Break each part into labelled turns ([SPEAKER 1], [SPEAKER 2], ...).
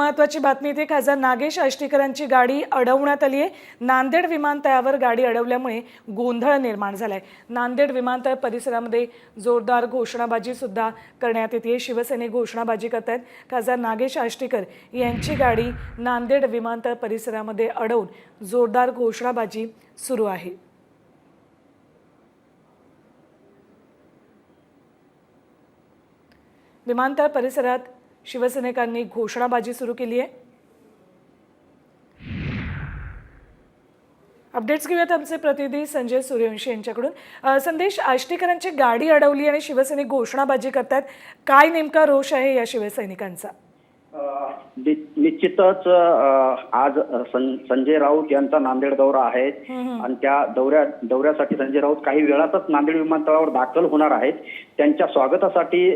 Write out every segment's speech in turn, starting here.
[SPEAKER 1] महत्त्वाची बातमी इथे. खासदार नागेश आष्टीकरांची गाडी अडवण्यात आली आहे नांदेड विमानतळावर गाडी अडवल्यामुळे गोंधळ निर्माण झाला आहे नांदेड विमानतळ परिसरामध्ये जोरदार घोषणाबाजीसुद्धा करण्यात येते. शिवसेने घोषणाबाजी करत आहेत खासदार नागेश आष्टीकर यांची गाडी नांदेड विमानतळ परिसरामध्ये अडवून जोरदार घोषणाबाजी सुरू आहे. विमानतळ परिसरात शिवसैनिकांनी घोषणाबाजी सुरू केली आहे. अपडेट्स घेऊयात आमचे प्रतिनिधी संजय सूर्यवंशी यांच्याकडून. संदेश आष्टीकरांची गाडी अडवली आणि शिवसैनिक घोषणाबाजी करतात काय नेमका रोष आहे या शिवसैनिकांचा?
[SPEAKER 2] निश्चितच आज संजय राऊत यांचा नांदेड दौरा आहे. आणि त्या दौऱ्या दौऱ्यासाठी संजय राऊत काही वेळातच नांदेड विमानतळावर दाखल होणार आहेत. त्यांच्या स्वागतासाठी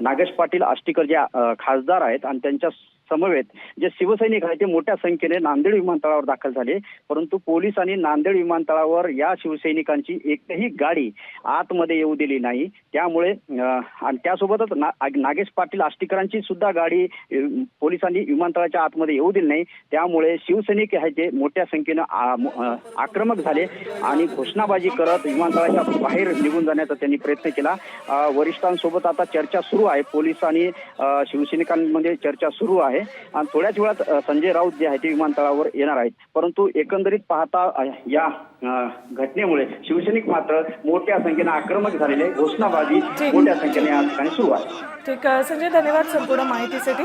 [SPEAKER 2] नागेश पाटील आष्टीकर जे खासदार आहेत आणि त्यांच्या समवेत जे शिवसैनिक आहेत ते मोठ्या संख्येने नांदेड विमानतळावर दाखल झाले. परंतु पोलिसांनी नांदेड विमानतळावर या शिवसैनिकांची एकही गाडी आतमध्ये येऊ दिली नाही. त्यामुळे आणि त्यासोबतच ना- नागेश पाटील आष्टीकरांची सुद्धा गाडी पोलिसांनी विमानतळाच्या आतमध्ये येऊ दिली नाही. त्यामुळे शिवसैनिक आहे ते मोठ्या संख्येनं आक्रमक झाले आणि घोषणाबाजी करत विमानतळाच्या बाहेर निघून जाण्याचा त्यांनी प्रयत्न केला. वरिष्ठांसोबत आता चर्चा सुरू आहे. पोलीस आणि शिवसैनिकांमध्ये चर्चा सुरू आहे. आणि थोड्याच वेळात संजय राऊत जे आहे ते विमानतळावर येणार आहेत. परंतु एकंदरीत पाहता या घटनेमुळे शिवसैनिक मात्र मोठ्या संख्येनं आक्रमक झालेले घोषणाबाजी
[SPEAKER 1] ठीक.
[SPEAKER 2] मोठ्या संख्येने या ठिकाणी सुरू आहे.
[SPEAKER 1] ठीक आहे संजय धन्यवाद संपूर्ण माहितीसाठी.